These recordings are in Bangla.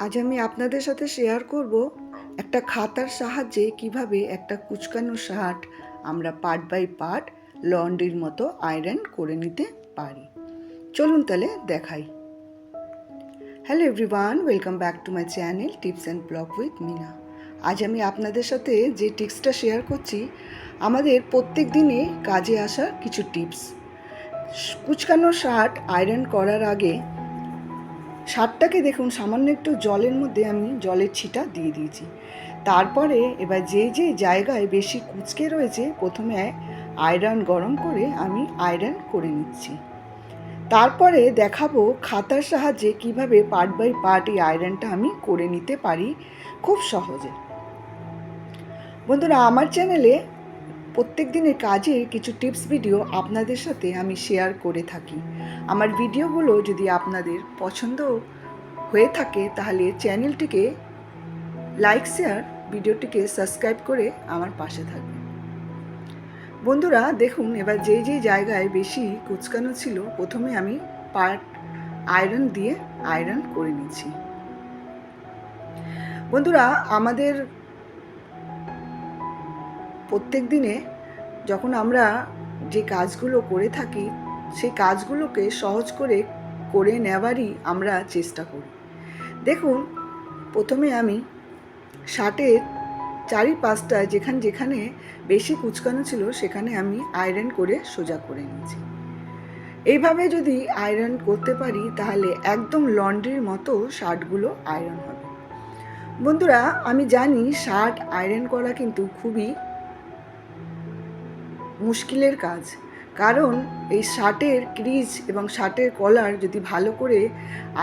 আজ আমি আপনাদের সাথে শেয়ার করব একটা খাতার সাহায্যে কীভাবে একটা কুচকানো শার্ট আমরা পার্ট বাই পার্ট লন্ড্রির মতো আয়রন করে নিতে পারি। চলুন তাহলে দেখাই। Hello everyone welcome back to my channel tips and blog with Mina আজ আমি আপনাদের সাথে যে টিপসটা শেয়ার করছি, আমাদের প্রত্যেক দিনে কাজে আসা কিছু টিপস কুচকানো শার্ট আয়রন করার আগে শার্টটাকে দেখুন, সামান্য একটু জলের মধ্যে আমি জলের ছিটা দিয়ে দিয়েছি। তারপরে এবার যে যে জায়গায় বেশি কুচকে রয়েছে, প্রথমে আয়রন গরম করে আমি আয়রন করে নিচ্ছি। তারপরে দেখাবো খাতার সাহায্যে কীভাবে পার্ট বাই পার্ট এই আয়রনটা আমি করে নিতে পারি খুব সহজে। বন্ধুরা, আমার চ্যানেলে প্রত্যেক দিনের কাজের কিছু টিপস ভিডিও আপনাদের সাথে আমি শেয়ার করে থাকি। আমার ভিডিওগুলো যদি আপনাদের পছন্দ হয়ে থাকে, তাহলে চ্যানেলটিকে লাইক, শেয়ার, ভিডিওটিকে সাবস্ক্রাইব করে আমার পাশে থাকবে বন্ধুরা, দেখুন, এবার যেই যেই জায়গায় বেশি কুচকানো ছিল, প্রথমে আমি পার্ট আয়রন দিয়ে আয়রন করে নিচ্ছি। বন্ধুরা, আমাদের প্রত্যেক দিনে যখন আমরা যে কাজগুলো করে থাকি, সেই কাজগুলোকে সহজ করে করে নেওয়ারই আমরা চেষ্টা করি। দেখুন, প্রথমে আমি শার্টের চারি পাঁচটা যেখানে যেখানে বেশি কুচকানো ছিল, সেখানে আমি আয়রন করে সোজা করে নিয়েছি। এইভাবে যদি আয়রন করতে পারি, তাহলে একদম লন্ড্রির মতো শার্টগুলো আয়রন হবে। বন্ধুরা, আমি জানি শার্ট আয়রন করা কিন্তু খুবই মুশকিলের কাজ। কারণ এই শার্টের ক্রিজ এবং শার্টের কলার যদি ভালো করে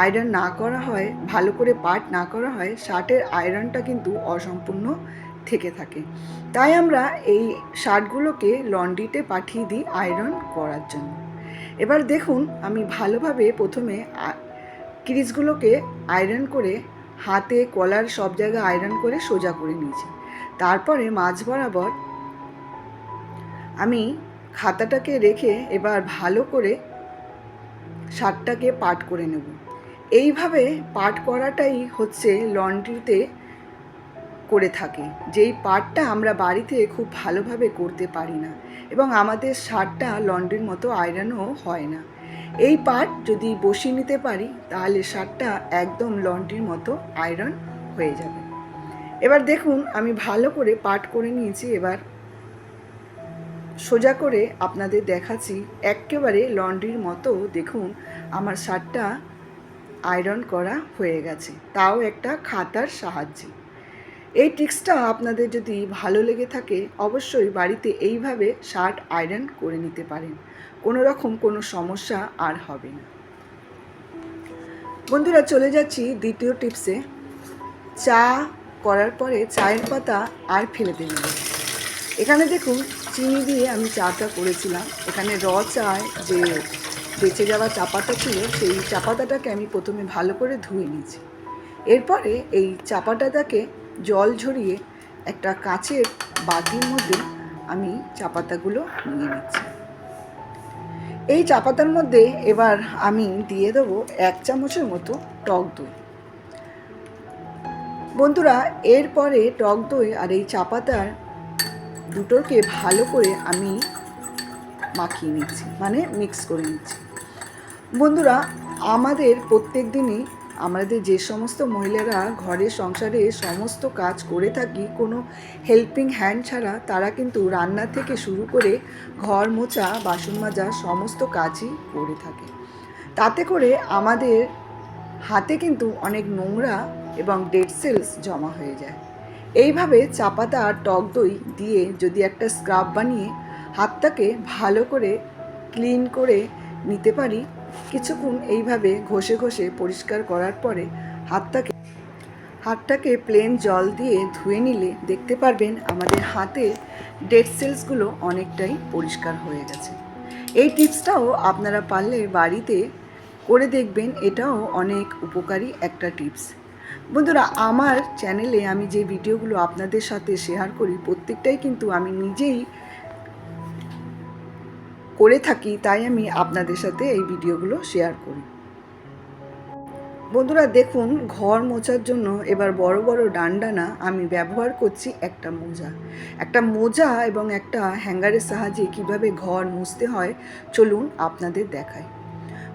আয়রন না করা হয়, ভালো করে পাট না করা হয়, শার্টের আয়রনটা কিন্তু অসম্পূর্ণ থেকে থাকে। তাই আমরা এই শার্টগুলোকে লন্ড্রিতে পাঠিয়ে দিই আয়রন করার জন্য। এবার দেখুন, আমি ভালোভাবে প্রথমে ক্রিজগুলোকে আয়রন করে হাতে, কলার সব জায়গায় আয়রন করে সোজা করে নিয়েছি। তারপরে মাঝ বরাবর আমি খাতাটাকে রেখে এবার ভালো করে শার্টটাকে পাট করে নেব। এইভাবে পাট করাটাই হচ্ছে লন্ড্রিতে করে থাকে। যেই পাটটা আমরা বাড়িতে খুব ভালোভাবে করতে পারি না এবং আমাদের শার্টটা লন্ড্রির মতো আয়রনও হয় না। এই পাট যদি বসিয়ে নিতে পারি, তাহলে শার্টটা একদম লন্ড্রির মতো আয়রন হয়ে যাবে। এবার দেখুন, আমি ভালো করে পাট করে নিয়েছি এবার। সোজা করে আপনাদের দেখাচ্ছি একেবারে লন্ড্রির মতো। দেখুন, আমার শার্টটা আয়রন করা হয়ে গেছে। তাও একটা খাতার সাহায্যে। এই টিক্সটা আপনাদের যদি ভালো লেগে থাকে, অবশ্যই বাড়িতে এইভাবে শার্ট আয়রন করে নিতে পারেন। কোনো রকম কোনো সমস্যা আর হবে না। বন্ধুরা, চলে যাচ্ছি দ্বিতীয় টিপসে। চা করার পরে চায়ের পাতা আর ফেলে দেবেন এখানে দেখুন চিনি দিয়ে আমি চাটা করেছিলাম। এখানে র চায় যে বেঁচে যাওয়া চা পাতা ছিল, সেই চা পাতাটাকে আমি প্রথমে ভালো করে ধুয়ে নিয়েছি। এরপরে এই চা পাতাটাকে জল ঝরিয়ে একটা কাঁচের বাটির মধ্যে আমি চা পাতাগুলো নিয়ে নিচ্ছি। এই চা পাতার মধ্যে এবার আমি দিয়ে দেবো এক চামচের মতো টক দই। বন্ধুরা, এরপরে টক দই আর এই চা পাতার দুটোকে ভালো করে আমি মাখিয়ে নিচ্ছি মানে মিক্স করে নিচ্ছি। বন্ধুরা, আমাদের প্রত্যেক দিনই আমাদের যে সমস্ত মহিলারা ঘরের সংসারে সমস্ত কাজ করে থাকি, কোনো হেল্পিং হ্যান্ড ছাড়া তারা কিন্তু রান্না থেকে শুরু করে ঘর মোছা, বাসন মাজা সমস্ত কাজই করে থাকে। তাতে করে আমাদের হাতে কিন্তু অনেক নোংরা এবং ডেড সেলস জমা হয়ে যায়। এইভাবে চাপাতা আর টক দই দিয়ে যদি একটা স্ক্রাব বানিয়ে হাতটাকে ভালো করে ক্লিন করে নিতে পারি, কিছুক্ষণ এইভাবে ঘষে ঘষে পরিষ্কার করার পরে হাতটাকে হাতটাকে প্লেন জল দিয়ে ধুয়ে নিলে দেখতে পারবেন আমাদের হাতে ডেড সেলসগুলো অনেকটাই পরিষ্কার হয়ে গেছে। এই টিপসটাও আপনারা পারলে বাড়িতে করে দেখবেন, এটাও অনেক উপকারী একটা টিপস। বন্ধুরা, আমার চ্যানেলে আমি যে ভিডিওগুলো আপনাদের সাথে শেয়ার করি, প্রত্যেকটাই কিন্তু আমি নিজেই করে থাকি, তাই আমি আপনাদের সাথে এই ভিডিওগুলো শেয়ার করি। বন্ধুরা, দেখুন, ঘর মোছার জন্য এবার বড় বড় ডান্ডা না আমি ব্যবহার করছি একটা মোজা। একটা মোজা এবং একটা হ্যাঙ্গারের সাহায্যে কীভাবে ঘর মুছতে হয়, চলুন আপনাদের দেখাই।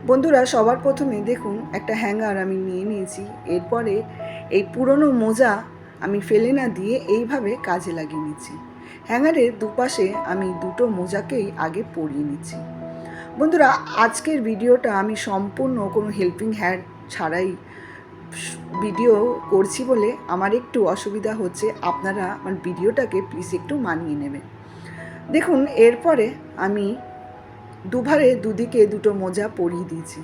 বন্ধুরা, সবার প্রথমে দেখুন একটা হ্যাঙ্গার আমি নিয়ে নিয়েছি। এরপরে এই পুরনো মোজা আমি ফেলে না দিয়ে এইভাবে কাজে লাগিয়ে নিচ্ছি। হ্যাঙ্গারের দুপাশে আমি দুটো মোজাকেই আগে পরিয়ে নিচ্ছি। বন্ধুরা, আজকের ভিডিওটা আমি সম্পূর্ণ কোনো হেল্পিং হ্যান্ড ছাড়াই ভিডিও করছি বলে আমার একটু অসুবিধা হচ্ছে। আপনারা আমার ভিডিওটাকে প্লিজ একটু মানিয়ে নেবেন। দেখুন, এরপরে আমি দুভারে দুদিকে দুটো মোজা পরিয়ে দিয়েছি।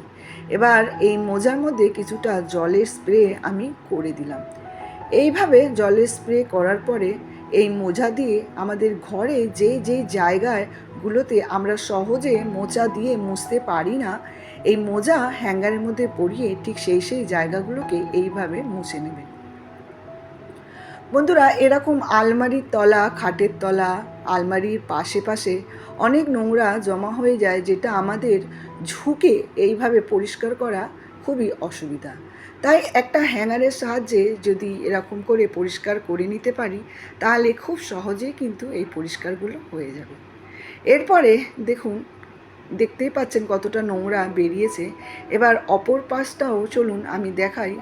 এবার এই মোজার মধ্যে কিছুটা জলের স্প্রে আমি করে দিলাম। এইভাবে জলের স্প্রে করার পরে এই মোজা দিয়ে আমাদের ঘরে যে যে জায়গাগুলোতে আমরা সহজে মোজা দিয়ে মুছতে পারি না, এই মোজা হ্যাঙ্গারের মধ্যে পরিয়ে ঠিক সেই সেই জায়গাগুলোকে এইভাবে মুছে নেবে। বন্ধুরা, এরকম আলমারির তলা, খাটের তলা, আলমারির পাশে পাশে অনেক নোংরা জমা হয়ে যায় যেটা আমাদের ঝুঁকে এইভাবে পরিষ্কার করা খুবই অসুবিধা। তাই একটা হ্যাঙ্গারের সাহায্যে যদি এরকম করে পরিষ্কার করে নিতে পারি, তাহলে খুব সহজেই কিন্তু এই পরিষ্কারগুলো হয়ে যাবে। এরপরে দেখুন, দেখতেই পাচ্ছেন কতটা নোংরা বেরিয়েছে। এবার অপর পাশটাও চলুন আমি দেখাই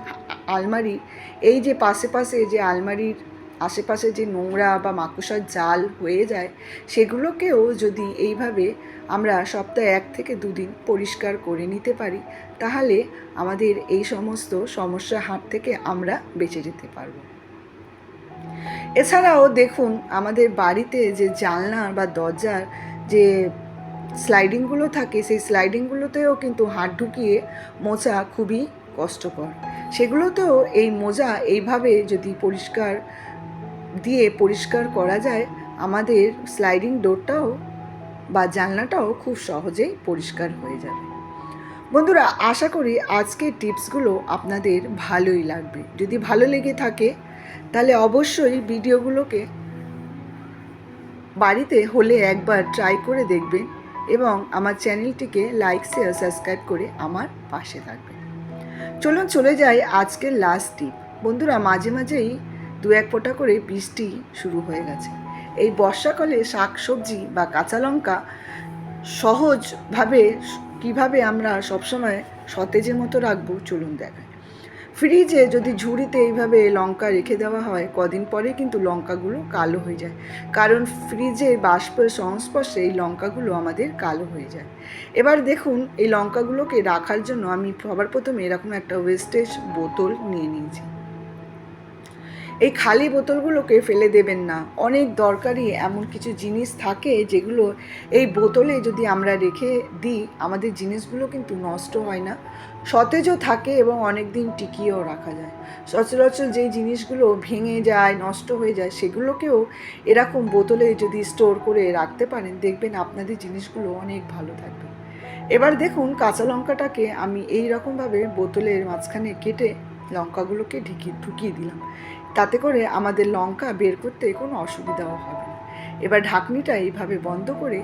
আলমারি। এই যে পাশে পাশে যে আলমারির আশেপাশে যে নোংরা বা মাকুসার জাল হয়ে যায়, সেগুলোকেও যদি এইভাবে আমরা সপ্তাহে এক থেকে দুদিন পরিষ্কার করে নিতে পারি, তাহলে আমাদের এই সমস্ত সমস্যার হাত থেকে আমরা বেঁচে যেতে পারব। এছাড়াও দেখুন, আমাদের বাড়িতে যে জানলা বা দরজার যে স্লাইডিংগুলো থাকে, সেই স্লাইডিংগুলোতেও কিন্তু হাত ঢুকিয়ে মোচা খুবই কষ্টকর। সেগুলোতেও এই মোজা এইভাবে যদি পরিষ্কার দিয়ে পরিষ্কার করা যায়, আমাদের স্লাইডিং ডোরটাও বা জানলাটাও খুব সহজেই পরিষ্কার হয়ে যাবে। বন্ধুরা, আশা করি আজকের টিপসগুলো আপনাদের ভালোই লাগবে। যদি ভালো লেগে থাকে, তাহলে অবশ্যই ভিডিওগুলোকে বাড়িতে হলে একবার ট্রাই করে দেখবেন এবং আমার চ্যানেলটিকে লাইক শেয়ার সাবস্ক্রাইব করে আমার পাশে থাকবেন। চলুন চলে যাই আজকের লাস্ট টিপ বন্ধুরা, মাঝে মাঝেই দু এক ফোঁটা করে বৃষ্টি শুরু হয়ে গেছে। এই বর্ষাকালে শাক সবজি বা কাঁচা লঙ্কা সহজভাবে কীভাবে আমরা সবসময় সতেজের মতো রাখব, চলুন দেখায় ফ্রিজে যদি ঝুড়িতে এইভাবে লঙ্কা রেখে দেওয়া হয়, কদিন পরে কিন্তু লঙ্কাগুলো কালো হয়ে যায়। কারণ ফ্রিজে বাষ্পের সংস্পর্শে এই লঙ্কাগুলো আমাদের কালো হয়ে যায়। এবার দেখুন, এই লঙ্কাগুলোকে রাখার জন্য আমি সবার প্রথমে এরকম একটা ওয়েস্টেজ বোতল নিয়ে নিয়েছি। এই খালি বোতলগুলোকে ফেলে দেবেন না। অনেক দরকারি এমন কিছু জিনিস থাকে যেগুলো এই বোতলে যদি আমরা রেখে দিই, আমাদের জিনিসগুলো কিন্তু নষ্ট হয় না। সতেজও থাকে এবং অনেক দিন টিকিয়েও রাখা যায়। সচরাচর যেই জিনিসগুলো ভেঙে যায়, নষ্ট হয়ে যায়, সেগুলোকেও এরকম বোতলে যদি স্টোর করে রাখতে পারেন, দেখবেন আপনাদের জিনিসগুলো অনেক ভালো থাকবে। এবার দেখুন, কাঁচা লঙ্কাটাকে আমি এই রকমভাবে বোতলের মাঝখানে কেটে লঙ্কাগুলোকে ঢুকিয়ে ঢুকিয়ে দিলাম। তাতে করে আমাদের লঙ্কা বের করতে কোনো অসুবিধাও হবে না। এবার ঢাকনিটা এইভাবে বন্ধ করে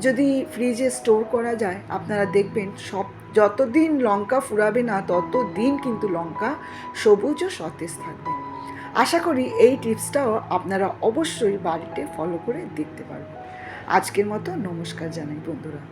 যদি ফ্রিজে স্টোর করা যায়, আপনারা দেখবেন সব, যতদিন লঙ্কা ফুরাবে না তত দিন কিন্তু লঙ্কা সবুজ ও সতেজ থাকবে। আশা করি এই টিপসটাও আপনারা অবশ্যই বাড়িতে ফলো করে দেখতে পারবেন। আজকের মতো নমস্কার জানাই বন্ধুরা।